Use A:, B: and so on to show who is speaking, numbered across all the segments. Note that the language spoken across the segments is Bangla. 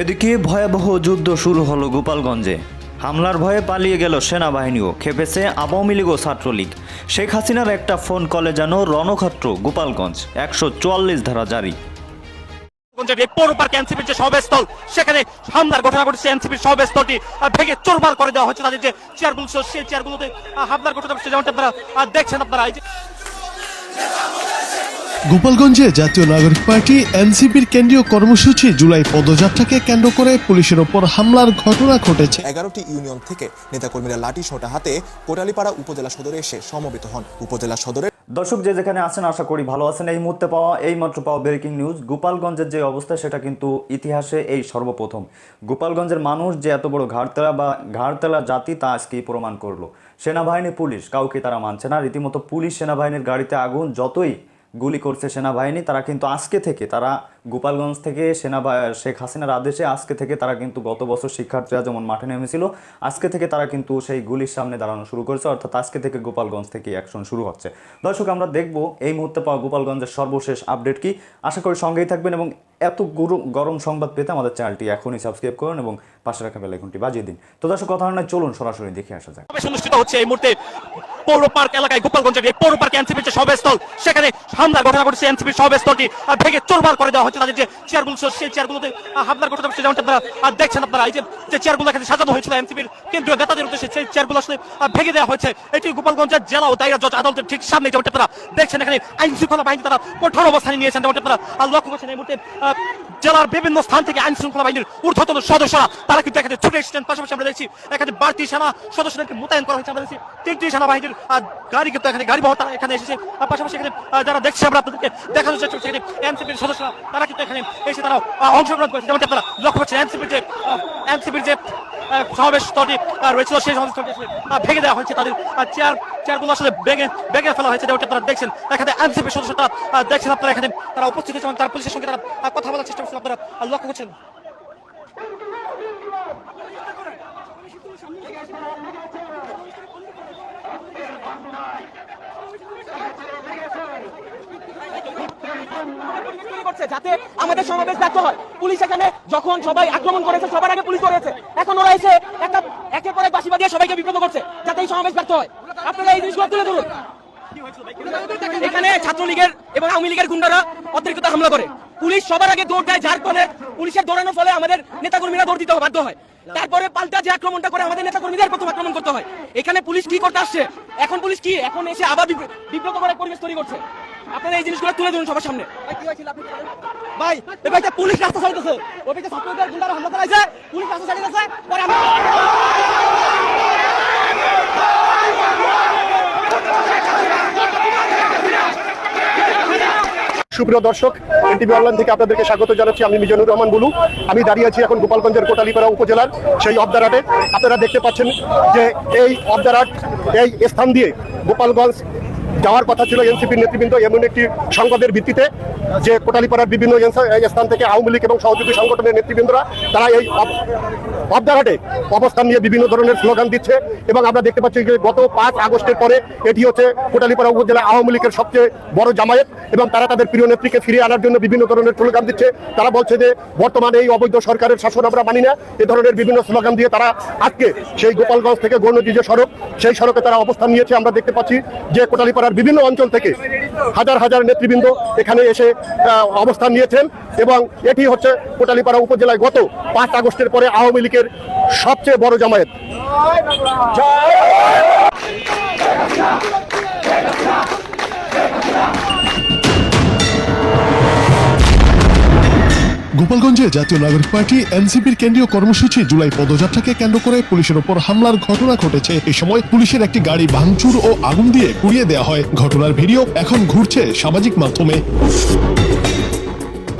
A: এদিকে ভয়াবহ যুদ্ধ শুরু হলো গোপালগঞ্জে। হামলার ভয়ে পালিয়ে গেল সেনাবাহিনীও, খেপেছে আওয়ামী লীগ ও ছাত্রলীগ। শেখ হাসিনার একটা ফোন কলে যেন রণক্ষেত্র, গোপালগঞ্জ, একশো চুয়াল্লিশ ধারা জারি।
B: সেখানে হামলার ঘটনা করে হচ্ছে আপনারা দেখছেন আপনারা।
C: গোপালগঞ্জে জাতীয় নাগরিক পার্টি এনসিপির কেন্দ্রীয় কর্মসূচি জুলাই পদযাত্রাকে কেন্দ্র করে পুলিশের ওপর হামলার ঘটনা ঘটেছে।
D: এগারোটি ইউনিয়ন থেকে নেতাকর্মীরা লাঠি সোটা হাতে কোটালীপাড়া উপজেলা সদরে এসে সমবেত হন। উপজেলা সদরের
A: দর্শক যে যেখানে আছেন আশা করি ভালো আছেন। এই মুহূর্তে পাওয়া এই মাত্র পাওয়া ব্রেকিং নিউজ গোপালগঞ্জের যে অবস্থা সেটা কিন্তু ইতিহাসে এই সর্বপ্রথম। গোপালগঞ্জের মানুষ যে এত বড় ঘাড়তেলা বা ঘাড়তেলা জাতি তা আজকেই প্রমাণ করল। সেনাবাহিনী পুলিশ কাউকে তারা মানছে না। রীতিমতো পুলিশ সেনাবাহিনীর গাড়িতে আগুন যতই গুলি করছে সেনাবাহিনী, তারা কিন্তু আজকে থেকে, তারা গোপালগঞ্জ থেকে সেনাবা, শেখ হাসিনার আদেশে আজকে থেকে তারা কিন্তু গত বছর শিক্ষার্থীরা যেমন মাঠে নেমেছিল, আজকে থেকে তারা কিন্তু সেই গুলির সামনে দাঁড়ানো শুরু করেছে, অর্থাৎ আজকে থেকে গোপালগঞ্জ থেকে অ্যাকশন শুরু হচ্ছে। দর্শক, আমরা দেখব এই মুহূর্তে পাওয়া গোপালগঞ্জের সর্বশেষ আপডেট কি। আশা করি সঙ্গেই থাকবেন এবং এত গুরু, গরম সংবাদ পেতে আমাদের চ্যানেলটি এখনই সাবস্ক্রাইব করুন এবং পাশে রাখা বেলাইকনটি বাজিয়ে দিন। তো দর্শক, কথা নয় চলুন সরাসরি দেখে আসা যাক।
B: অনুষ্ঠিত হচ্ছে এই মুহূর্তে পৌর পার্ক এলাকায় গোপালগঞ্জের এই পৌর পার্ক এনসিপির যে সমাবেশস্থল সেখানে হামলার ঘটনা ঘটেছে এনসিপির সমাবেশস্থলটি আহ, ভেঙে করে দেওয়া হচ্ছে যে চেয়ারগুলো সেই চেয়ারগুলোতে আহ, হামলার ঘটনা যেমনটা আপনারা দেখছেন আপনারা এই যে চেয়ারগুলো এখানে সাজানো হয়েছিল এনসিপির কেন্দ্রীয় নেতাদের উদ্দেশ্যে সেই চেয়ারগুলো আসলে ভেঙে দেওয়া হয়েছে। এটি গোপালগঞ্জের জেলা ও দায়রা জজ আদালতের ঠিক সামনে যেমনটা আপনারা দেখছেন এখানে আইন শৃঙ্খলা বাহিনী তারা কঠোর অবস্থানে নিয়েছেন যেমনটা আপনারা লক্ষ্য করছেন এই মুহূর্তে জেলার বিভিন্ন স্থান থেকে আইন শৃঙ্খলা বাহিনীর ঊর্ধ্বতন সদস্যরা তারা কিন্তু এখানে ছুটে এসেছেন। পাশাপাশি আমরা দেখছি এখানে বাড়তি সেনা সদস্যদেরকে মোতায়েন করা হয়েছে আমরা দেখছি তিনটি সেনাবাহিনীর গাড়ি কিন্তু এখানে, গাড়ি বহর এখানে এসেছে। পাশাপাশি এখানে যারা দেখছে, আমরা আপনাদেরকে দেখানোর চেষ্টা করছি। এনসিপির সদস্যরা, তারা কিন্তু এখানে এসে তারা অংশগ্রহণ করেছে। যেমন আপনারা লক্ষ্য করছেন, এনসিপির যে এনসিপির যে সমাবেশ স্থলটি রয়েছিল, সেই সমাবেশ স্থলটি ভেঙে দেওয়া হয়েছে। তাদের চেয়ার, চেয়ারগুলো আসলে ভেঙে ভেঙে ফেলা হয়েছে। যেমনটা আপনারা দেখছেন, এখানে এনসিপির সদস্য তারা দেখছেন, আপনারা এখানে তারা উপস্থিত হয়েছে এবং তারা পুলিশের সঙ্গে তারা কথা বলার চেষ্টা করছেন। আপনারা লক্ষ্য করছেন
E: যাতে আমাদের সমাবেশ ব্যর্থ হয়। পুলিশ এখানে যখন সবাই আক্রমণ করেছে, সবার আগে পুলিশ করেছে এখন ওরা এসে একটা সবাইকে বিব্রত করছে, যাতে এই সমাবেশ ব্যর্থ হয়। আপনারা এই জিনিসগুলো তুলে ধরুন। এখানে ছাত্রলীগের এবং আওয়ামী লীগের গুন্ডারা অতিরিক্ত হামলা করে। পুলিশ সবার আগে দৌড় দেয়, যার ফলে পুলিশের দৌড়ানোর ফলে আমাদের নেতাকর্মীরা দৌড় দিতে বাধ্য হয়। তারপরে পাল্টা যে আক্রমণটা করে আমাদের নেতা কর্মীদের প্রথম আক্রমণ করতে হয়। এখানে পুলিশ কি করতে আসছে? এখন পুলিশ কি? এখন এসে আবার বিব্র- বিব্রত করে পরিবেশ তৈরি করছে। আপনারা এই জিনিসগুলো তুলে ধরুন সবার সামনে। ভাই এবার পুলিশ রাস্তা ছাড়িতেছে। ওই ছাত্রদের গুন্ডারা হামলা চালাইছে পুলিশ রাস্তা ছাড়িতেছে পরে আমরা
F: সুপ্রিয় দর্শক, এনটিভি অনলাইন থেকে আপনাদেরকে স্বাগত জানাচ্ছি। আমি মিজানুর রহমান বুলু। আমি দাঁড়িয়ে আছি এখন গোপালগঞ্জের কোটালীপাড়া উপজেলার সেই অবদারাটে আপনারা দেখতে পাচ্ছেন যে এই অবদারাট এই স্থান দিয়ে গোপালগঞ্জ যাওয়ার কথা ছিল এনসিপির নেতৃবৃন্দ এমন একটি সংবাদের ভিত্তিতে যে কোটালীপাড়ার বিভিন্ন স্থান থেকে আওয়ামী লীগ এবং সহযোগী সংগঠনের নেতৃবৃন্দরা, তারা এই অবদারাটে অবস্থান নিয়ে বিভিন্ন ধরনের স্লোগান দিচ্ছে এবং আমরা দেখতে পাচ্ছি যে গত পাঁচ আগস্টের পরে এটি হচ্ছে কোটালীপাড়া উপজেলা আওয়ামী লীগের সবচেয়ে বড় জামায়াত এবং তারা তাদের প্রিয় নেত্রীকে ফিরিয়ে আনার জন্য বিভিন্ন ধরনের স্লোগান দিচ্ছে। তারা বলছে যে, বর্তমানে এই অবৈধ সরকারের শাসন আমরা মানি না। এ ধরনের বিভিন্ন স্লোগান দিয়ে তারা আজকে সেই গোপালগঞ্জ থেকে গৌরনদী যে সড়ক, সেই সড়কে তারা অবস্থান নিয়েছে। আমরা দেখতে পাচ্ছি যে কোটালীপাড়ার বিভিন্ন অঞ্চল থেকে হাজার হাজার নেতৃবৃন্দ এখানে এসে অবস্থান নিয়েছেন এবং এটি হচ্ছে কোটালীপাড়া উপজেলায় গত পাঁচ আগস্টের পরে আওয়ামী লীগের সবচেয়ে বড় জামায়াত।
C: গোপালগঞ্জে জাতীয় নাগরিক পার্টি, এনসিপির কেন্দ্রীয় কর্মসূচি জুলাই পদযাত্রাকে কেন্দ্র করে পুলিশের ওপর হামলার ঘটনা ঘটেছে। এই সময় পুলিশের একটি গাড়ি ভাঙচুর ও আগুন দিয়ে পুড়িয়ে দেওয়া হয়। ঘটনার ভিডিও এখন ঘুরছে সামাজিক মাধ্যমে।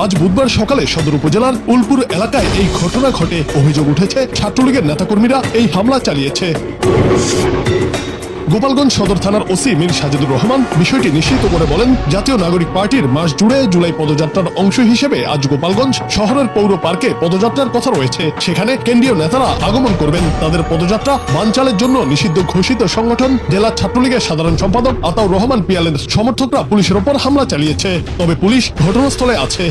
C: আজ বুধবার সকালে সদর উপজেলার উলপুর এলাকায় এই ঘটনা ঘটে। অভিযোগ উঠেছে, ছাত্রলীগের নেতাকর্মীরা এই হামলা চালিয়েছে। গোপালগঞ্জ সদর থানার ওসি মীর সাজিদুর রহমান বিষয়টি নিশ্চিত করে বলেন, জাতীয় নাগরিক পার্টির মাস জুড়ে জুলাই পদযাত্রার অংশ হিসেবে আজ গোপালগঞ্জ শহরের পৌর পার্কে পদযাত্রার কথা রয়েছে। সেখানে কেন্দ্রীয় নেতারা আগমন করবেন। তাদের পদযাত্রা বানচালের জন্য নিষিদ্ধ ঘোষিত সংগঠন, জেলা ছাত্রলীগের সাধারণ সম্পাদক আতাউর রহমান পিয়ালের সমর্থকরা পুলিশের ওপর হামলা চালিয়েছে। তবে পুলিশ ঘটনাস্থলে আছে।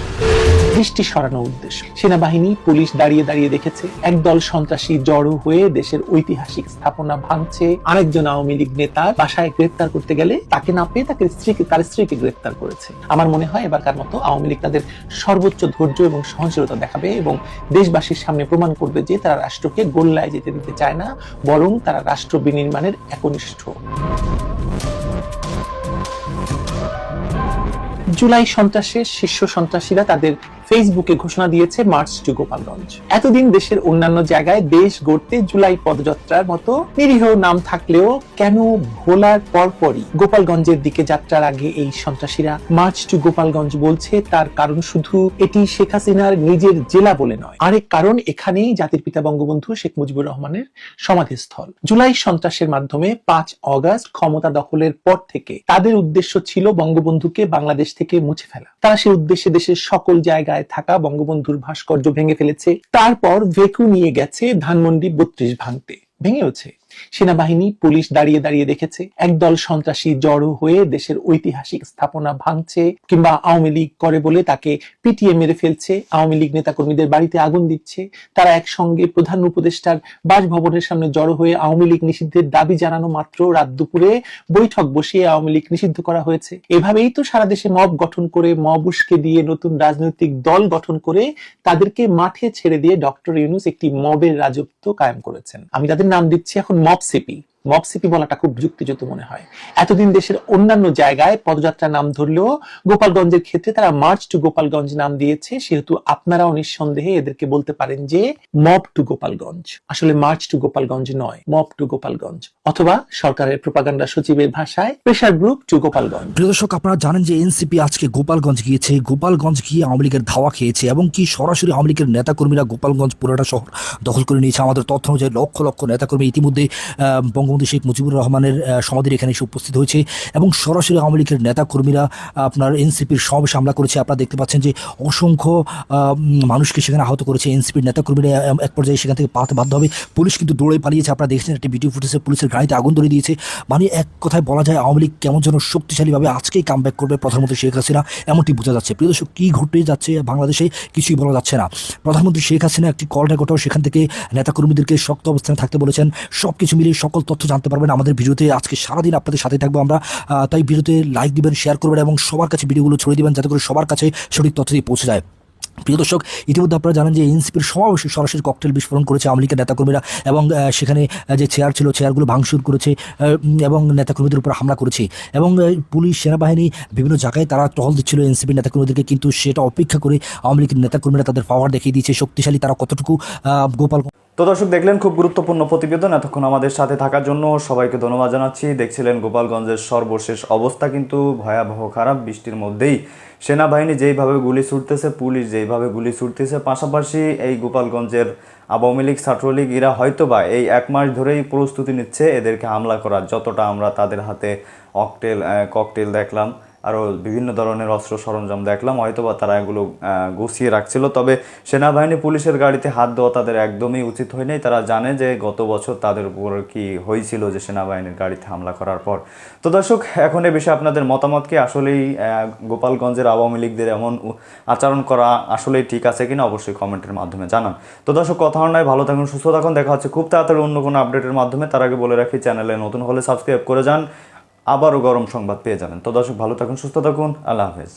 G: দৃষ্টি সরানোর উদ্দেশ্য। সেনাবাহিনী, পুলিশ দাঁড়িয়ে দাঁড়িয়ে দেখেছে, একদল সন্ত্রাসী জড়ো হয়ে দেশের ঐতিহাসিক স্থাপনা ভাঙছে। আরেকজন আওয়ামী লীগ নেতার বাসায় গ্রেপ্তার করতে গেলে তাকে না পেয়ে তাকে স্ত্রীকে তার স্ত্রীকে গ্রেপ্তার করেছে। আমার মনে হয় এবারকার মতো আওয়ামী লীগ তাদের সর্বোচ্চ ধৈর্য এবং সহনশীলতা দেখাবে এবং দেশবাসীর সামনে প্রমাণ করবে যে তারা রাষ্ট্রকে গোল্লায় যেতে দিতে চায় না, বরং তারা রাষ্ট্র বিনির্মাণের একনিষ্ঠ। জুলাই সন্ত্রাসের শীর্ষ সন্ত্রাসীরা তাদের ফেসবুকে ঘোষণা দিয়েছে মার্চ টু গোপালগঞ্জ। এতদিন দেশের অন্যান্য জায়গায় দেশ গড়তে জুলাই পদযাত্রার মতো নিরীহ নাম থাকলেও কেন ভোলার পরপরই গোপালগঞ্জের দিকে যাত্রার আগে এই সন্ত্রাসীরা মার্চ টু গোপালগঞ্জ বলছে, তার কারণ শুধু এটি শেখ হাসিনার নিজের জেলা বলে নয়, আরেক কারণ এখানেই জাতির পিতা বঙ্গবন্ধু শেখ মুজিবুর রহমানের সমাধিস্থল। জুলাই সন্ত্রাসের মাধ্যমে পাঁচ অগাস্ট ক্ষমতা দখলের পর থেকে তাদের উদ্দেশ্য ছিল বঙ্গবন্ধুকে বাংলাদেশ থেকে মুছে ফেলা। তারা সে উদ্দেশ্যে দেশের সকল জায়গায় থাকা বঙ্গবন্ধুর ভাস্কর্য ভেঙে ফেলেছে। তারপর ভেকু নিয়ে গেছে ধানমন্ডি বত্রিশ ভাঙতে। ভেঙেওছে। সেনাবাহিনী, পুলিশ দাঁড়িয়ে দাঁড়িয়ে দেখেছে, একদল সন্ত্রাসী জড়ো হয়ে দেশের ঐতিহাসিক স্থাপনা ভাঙছে কিংবা আওয়ামী লীগ করে বলে তাকে পিটিয়ে মেরে ফেলছে। আওয়ামী লীগ নেতাকর্মীদের বাড়িতে আগুন দিচ্ছে। তারা একসঙ্গে প্রধান উপদেষ্টার বাসভবনের সামনে জড়ো হয়ে আওয়ামী লীগ নিষিদ্ধের দাবি জানানো মাত্র রাত দুপুরে বৈঠক বসিয়ে আওয়ামী লীগ নিষিদ্ধ করা হয়েছে। এভাবেই তো সারা দেশে মব গঠন করে, মব উস্কে দিয়ে নতুন রাজনৈতিক দল গঠন করে তাদেরকে মাঠে ছেড়ে দিয়ে ডক্টর ইউনুস একটি মবের রাজত্ব কায়েম করেছেন। আমি তাদের নাম দিচ্ছি, এখন মব সিপি মব সিপি বলাটা খুব যুক্তিযুক্ত মনে হয়। এতদিন দেশের অন্যান্য জায়গায় পদযাত্রা নাম ধরলেও গোপালগঞ্জের ক্ষেত্রে তারা মার্চ টু গোপালগঞ্জ নাম দিয়েছে সেহেতু আপনারাও নিঃসন্দেহে এদেরকে বলতে পারেন যে মব টু গোপালগঞ্জ আসলে মার্চ টু গোপালগঞ্জ নয় মব টু গোপালগঞ্জ অথবা সরকারের প্রপাগান্ডা সচিবের ভাষায় প্রেশার গ্রুপ টু গোপালগঞ্জ
H: প্রিয় দর্শক আপনারা জানেন যে এনসিপি আজকে গোপালগঞ্জ গিয়েছে। গোপালগঞ্জ গিয়ে আওয়ামী লীগের ধাওয়া খেয়েছে এবং কি সরাসরি আওয়ামী লীগের নেতাকর্মীরা গোপালগঞ্জ পুরোটা শহর দখল করে নিয়েছে। আমাদের তথ্য অনুযায়ী লক্ষ লক্ষ নেতাকর্মী ইতিমধ্যে আহ, বঙ্গবন্ধু শেখ মুজিবুর রহমানের সমাধির এখানে এসে উপস্থিত হয়েছে এবং সরাসরি আওয়ামী লীগের নেতাকর্মীরা আপনার এনসিপির সমাবেশ হামলা করেছে। আপনারা দেখতে পাচ্ছেন যে অসংখ্য মানুষকে সেখানে আহত করেছে এনসিপির নেতাকর্মীরা। এক পর্যায়ে সেখান থেকে পালাতে বাধ্য হবে। পুলিশ কিন্তু দৌড়ে পালিয়েছে। আপনারা দেখছেন একটি ভিডিও ফুটেছে পুলিশের গাড়িতে আগুন ধরে দিয়েছে। মানে এক কথায় বলা যায়, আওয়ামী লীগ কেমন যেন শক্তিশালীভাবে আজকেই কাম করবে প্রধানমন্ত্রী শেখ হাসিনা, এমনটি বোঝা যাচ্ছে। প্রিয় দর্শক, কী ঘটে যাচ্ছে বাংলাদেশে কিছুই বলা যাচ্ছে না। প্রধানমন্ত্রী শেখ হাসিনা একটি কল রেকর্ডও সেখান থেকে নেতাকর্মীদেরকে শক্ত অবস্থানে থাকতে বলেছেন। সব কিছু মিলিয়ে সকল তথ্য জানতে পারবেন আমাদের ভিডিওতে। আজকে সারাদিন আপনাদের সাথে থাকব আমরা। তাই ভিডিওতে লাইক দিবেন শেয়ার করবেন এবং সবার কাছে ভিডিওগুলো ছড়িয়ে দিবেন যাতে করে সবার কাছে সঠিক তথ্যটি পৌঁছে যায়। প্রিয় দর্শক, ইতিমধ্যে আপনারা জানেন যে এনসিপির সমাবেশে সরাসরি ককটেল বিস্ফোরণ করেছে আওয়ামী লীগের নেতাকর্মীরা এবং সেখানে যে চেয়ার ছিল চেয়ারগুলো ভাঙচুর করেছে এবং নেতাকর্মীদের উপর হামলা করেছে। এবং পুলিশ, সেনাবাহিনী বিভিন্ন জায়গায় তারা টহল দিচ্ছিল এনসিপির নেতাকর্মীদেরকে, কিন্তু সেটা অপেক্ষা করে আওয়ামী লীগের নেতাকর্মীরা তাদের পাওয়ার দেখিয়ে দিয়েছে। শক্তিশালী তারা কতটুকু গোপাল
A: তো দর্শক, দেখলেন খুব গুরুত্বপূর্ণ প্রতিবেদন এতক্ষণ আমাদের সাথে থাকার জন্য। সবাইকে ধন্যবাদ জানাচ্ছি। দেখছিলেন গোপালগঞ্জের সর্বশেষ অবস্থা, কিন্তু ভয়াবহ খারাপ বৃষ্টির মধ্যেই সেনাবাহিনী যেইভাবে গুলি ছুটতেছে, পুলিশ যেইভাবে গুলি ছুটতেছে, পাশাপাশি এই গোপালগঞ্জের আওয়ামী লীগ, ছাত্রলীগ, এরা হয়তো বা এই এক মাস ধরেই প্রস্তুতি নিচ্ছে। এদেরকে হামলা করার যতটা আমরা তাদের হাতে অকটেল ককটেল দেখলাম। আরও বিভিন্ন ধরনের অস্ত্র সরঞ্জাম দেখলাম, হয়তোবা তারা এগুলো গুছিয়ে রাখছিল। তবে সেনাবাহিনী পুলিশের গাড়িতে হাত দেওয়া তাদের একদমই উচিত হয়নি। তারা জানে যে গত বছর তাদের উপর কি হয়েছিল যে সেনাবাহিনীর গাড়িতে হামলা করার পর। তো দর্শক, এখন এ বিষয়ে আপনাদের মতামত কি? আসলেই গোপালগঞ্জের আওয়ামী লীগদের এমন আচরণ করা আসলেই ঠিক আছে কিনা? অবশ্যই কমেন্টের মাধ্যমে জানান। তো দর্শক, কথা নয়, ভালো থাকুন, সুস্থ থাকুন। দেখা হচ্ছে খুব তাড়াতাড়ি অন্য কোনো আপডেটের মাধ্যমে। তার আগে বলে রাখি, চ্যানেলে নতুন হলে সাবস্ক্রাইব করে যান। আবারও গরম সংবাদ পেয়ে যাবেন। তো দর্শক ভালো থাকুন সুস্থ থাকুন আল্লাহ হাফেজ।